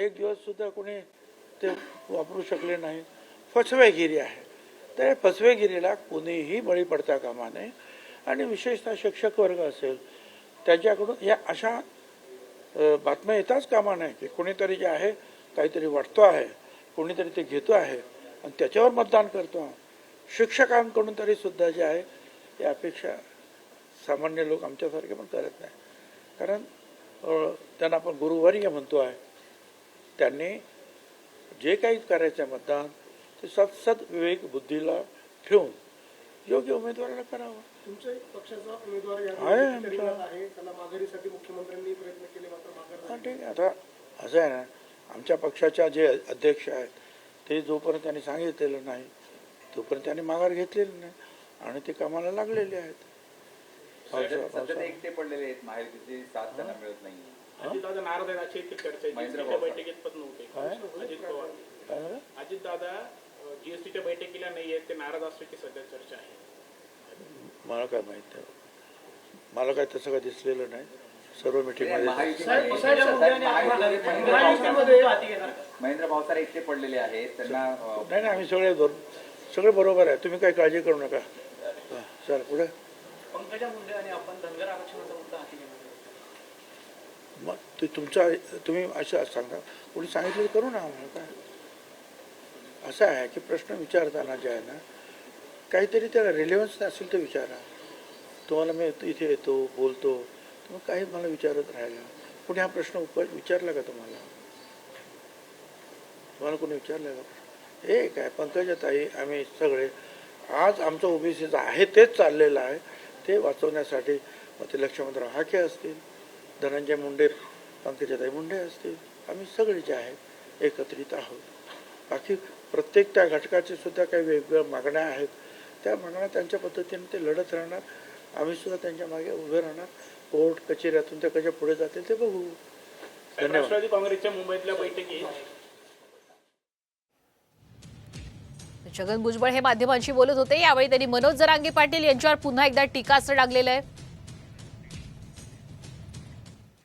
एक दिवस सुद्धा कोणी ते वापरू शकले नाही. फसवेगिरी आहे. त्या फसवेगिरीला कोणीही बळी पडता कामा नये. आणि विशेषतः शिक्षक वर्ग असेल त्यांच्याकडून या अशा बातम्या येताच कामा नये की कोणीतरी जे आहे काहीतरी वाटतो आहे कोणीतरी ते घेतो आहे आणि त्याच्यावर मतदान करतो शिक्षकांकडून तरी सुद्धा जे आहे ही अपेक्षा सामान्य लोक आमच्यासारखे पण करत नाही. कारण त्यांना आपण गुरुवर्य म्हणतो आहे त्यांनी जे काही करायचं आहे मतदान ते सत सत विवेक बुद्धीला ठेवून योग्य उमेदवाराला करावं तुमच्या पक्षाचा उमेदवार या आहे निवडणुकीत आमचा. रिंगणात आहे त्याला माघारीसाठी मुख्यमंत्र्यांनी प्रयत्न केले मात्र माघार हा ठीक आहे आता असं आहे ना आमच्या पक्षाच्या जे अध्यक्ष आहेत ते जोपर्यंत त्यांनी सांगितलेलं नाही तोपर्यंत त्यांनी माघार घेतलेली नाही आणि ते कामाला लागलेले आहेत एकटे पडलेले आहेत महायुतीचे साथ त्यांना मिळत नाही अजितदादा नाराज आहेत अशी इतकी चर्चा आहे. महेंद्र भाऊ. बैठकीत पण नव्हते? अजित पवार. झालं? अजितदादा जीएसटीच्या बैठकीला नाही आहेत ते नाराज असल्याची सध्या चर्चा आहे. मला काय माहीत मला काय तसं काय दिसलेलं नाही. सर्व मिटिंगमध्ये महायुतीमध्ये महेंद्र भावसार एकटे पडलेले आहेत. त्यांना अं, नाही नाही आम्ही सगळे बरोबर सगळे बरोबर आहे. तुम्ही काही काळजी करू नका. हा, चल पुढे. पंकजा मुंडे आणि आपण धनगर आरक्षणाचा मुद्दा हाती घेणार मग ते तुमचा तुम्ही असं सांगा. कोणी सांगितलं करू ना आम्हाला काय? असं आहे की प्रश्न विचारताना जे आहे ना काहीतरी त्याला रिलेव्हन्स असेल तर विचारा. तुम्हाला मी इथे येतो बोलतो तुम्ही काही मला विचारत राहिला. कोणी हा प्रश्न उप विचारला का तुम्हाला? तुम्हाला कोणी विचारलं का? हे काय पंकजाताई आम्ही सगळे आज आमचं ओबीसीचं आहे तेच चाललेलं आहे. ते वाचवण्यासाठी मग ते लक्ष्मणराव हाके असतील धनंजय मुंडे पंकजाताई मुंडे असतील आम्ही सगळे जे आहेत एकत्रित आहोत. बाकी प्रत्येक त्या घटकाचे सुद्धा काही वेगवेगळ्या मागण्या आहेत. त्या मागण्या त्यांच्या पद्धतीने ते लढत राहणार. आम्ही सुद्धा त्यांच्या मागे उभे राहणार. कोर्ट कचेऱ्यातून ते कशा पुढे जातील ते बघू. धन्यवाद काँग्रेसच्या मुंबईतल्या बैठकीत छगन भुजबळ हे माध्यमांशी बोलत होते. यावेळी त्यांनी मनोज जरांगे पाटील यांच्यावर पुन्हा एकदा टीकास्त्र लागलेलं आहे.